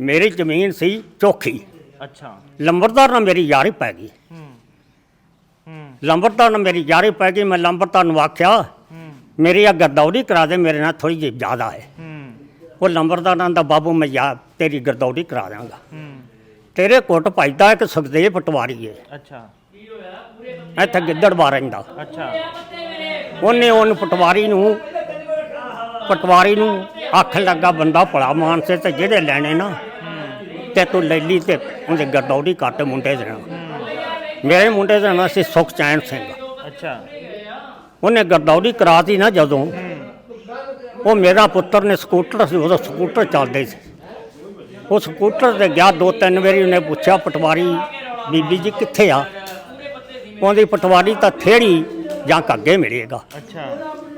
ਮੇਰੀ ਜ਼ਮੀਨ ਸੀ ਚੋਖੀ। ਅੱਛਾ। ਲੰਬਰਦਾਰ ਨਾਲ ਮੇਰੀ ਯਾਰੀ ਪੈ ਗਈ। ਹੂੰ ਹੂੰ। ਲੰਬਰਦਾਰ ਨਾਲ ਮੇਰੀ ਯਾਰੀ ਪੈ ਗਈ ਮੈਂ ਲੰਬਰਦਾਰ ਨੂੰ ਆਖਿਆ ਹੂੰ। ਮੇਰੀ ਆ ਗਰਦੌਰੀ ਕਰਾ ਦੇ ਮੇਰੇ ਨਾਲ ਥੋੜੀ ਜਿਹੀ ਜ਼ਿਆਦਾ ਹੈ। ਹੂੰ। ਉਹ ਲੰਬਰਦਾਰ ਨਾਲ ਦਾ ਬਾਬੂ ਮੈਂ ਯਾ ਤੇਰੀ ਗਰਦੌਰੀ ਕਰਾ ਦਾਂਗਾ ਹੂੰ। ਤੇਰੇ ਕੋਟ ਪਾਈਦਾ ਇੱਕ ਸੁਖਦੇਵ ਪਟਵਾਰੀ ਹੈ ਅੱਛਾ। ਇੱਥੇ ਗਿੱਦੜਵਾ ਰਹਿੰਦਾ। ਅੱਛਾ। ਉਹਨੇ ਉਹਨੂੰ ਪਟਵਾਰੀ ਨੂੰ ਪਟਵਾਰੀ ਨੂੰ ਆਖਣ ਲੱਗਾ ਬੰਦਾ ਭਲਾ ਮਾਨਸੇ ਤੇ ਜਿਹੜੇ ਲੈਣੇ ਨਾ ਤੇ ਤੂੰ ਲੈ ਲਈ ਤੇ ਉਹਦੇ ਗਰਦੌਰੀ ਕੱਟ ਮੁੰਡੇ ਦੇ ਨਾਲ। ਮੇਰੇ ਮੁੰਡੇ ਦਾ ਨਾਂ ਸੀ ਸੁਖਚੈਨ ਸਿੰਘ। ਅੱਛਾ। ਉਹਨੇ ਗਰਦੌਰੀ ਕਰਾਤੀ ਨਾ ਜਦੋਂ। ਉਹ ਮੇਰਾ ਪੁੱਤਰ ਨੇ ਸਕੂਟਰ ਸੀ ਉਹਦਾ ਸਕੂਟਰ ਚੱਲਦੇ ਸੀ। ਉਹ ਸਕੂਟਰ ਤੇ ਗਿਆ ਦੋ ਤਿੰਨ ਵਾਰੀ ਉਹਨੇ ਪੁੱਛਿਆ ਪਟਵਾਰੀ ਬੀਬੀ ਜੀ ਕਿੱਥੇ ਆ? ਉਹਦੀ ਪਟਵਾਰੀ ਤਾਂ ਥੇੜੀ ਜਾਂ ਕੱਗੇ ਮਿਲੇਗਾ। ਅੱਛਾ।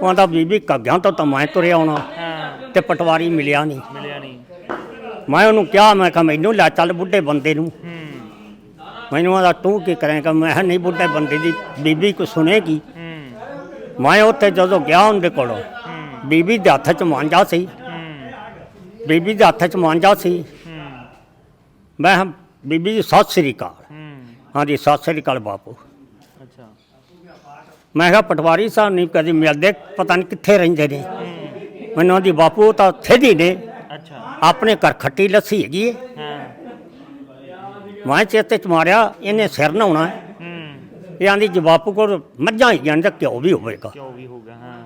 ਉਹਦਾ ਬੀਬੀ ਕੱਗਿਆਂ ਤੋਂ ਤਾਂ ਮੈਂ ਤੁਰਿਆ ਆਉਣਾ। ਤੇ ਪਟਵਾਰੀ ਮਿਲਿਆ ਨਹੀਂ। ਮਿਲਿਆ ਨਹੀਂ। ਮੈਂ ਉਹਨੂੰ ਕਿਹਾ ਮੈਂ ਕਿਹਾ ਮੈਨੂੰ ਲੈ ਚੱਲ ਬੁੱਢੇ ਬੰਦੇ ਨੂੰ। ਮੈਨੂੰ ਆਦਾ ਤੂੰ ਕੀ ਕਰੇਂਗਾ ਮੈਂ ਕਿਹਾ ਨਹੀਂ ਬੁੱਢੇ ਬੰਦੇ ਦੀ ਬੀਬੀ ਕੋ? ਸੁਣੇਗੀ ਮੈਂ ਉੱਥੇ ਜਦੋਂ ਗਿਆ ਉਹਦੇ ਕੋਲੋਂ ਬੀਬੀ ਦੇ ਹੱਥ 'ਚ ਮਾਂਜਾ ਸੀ। ਬੀਬੀ ਦੇ ਹੱਥ 'ਚ ਮਾਂਜਾ ਸੀ। ਮੈਂ ਕਿਹਾ, ਬੀਬੀ ਜੀ ਸਤਿ ਸ੍ਰੀ ਅਕਾਲ। ਹੂੰ। ਹਾਂਜੀ ਸਤਿ ਸ੍ਰੀ ਅਕਾਲ ਬਾਪੂ। ਅੱਛਾ। ਮੈਂ ਕਿਹਾ ਪਟਵਾਰੀ ਸਾਹਿਬ ਨਹੀਂ ਕਦੀ ਮਿਲਦੇ ਪਤਾ ਨਹੀਂ ਕਿੱਥੇ ਰਹਿੰਦੇ ਨੇ। ਮੈਨੂੰ ਆਂਦੀ ਬਾਪੂ ਉਹ ਤਾਂ ਥੇਦੀ ਨੇ। ਅੱਛਾ। ਆਪਣੇ ਘਰ ਖੱਟੀ ਲੱਸੀ ਹੈਗੀ ਹੈ ਹਾਂ। ਮੈਂ ਚੇਤੇ ਚ ਮਾਰਿਆ ਇਹਨੇ ਸਿਰ ਨਹਾਉਣਾ। ਹੈ। ਹੂੰ ਇਹ ਆਂਦੀ ਜੇ ਬਾਪੂ ਕੋਲ ਮੱਝਾਂ ਹੀ ਜਾਂ ਤਾਂ ਘਿਓ ਵੀ ਹੋਵੇਗਾ। ਕਿਉਂ ਵੀ ਹੋਗਾ ਹਾਂ।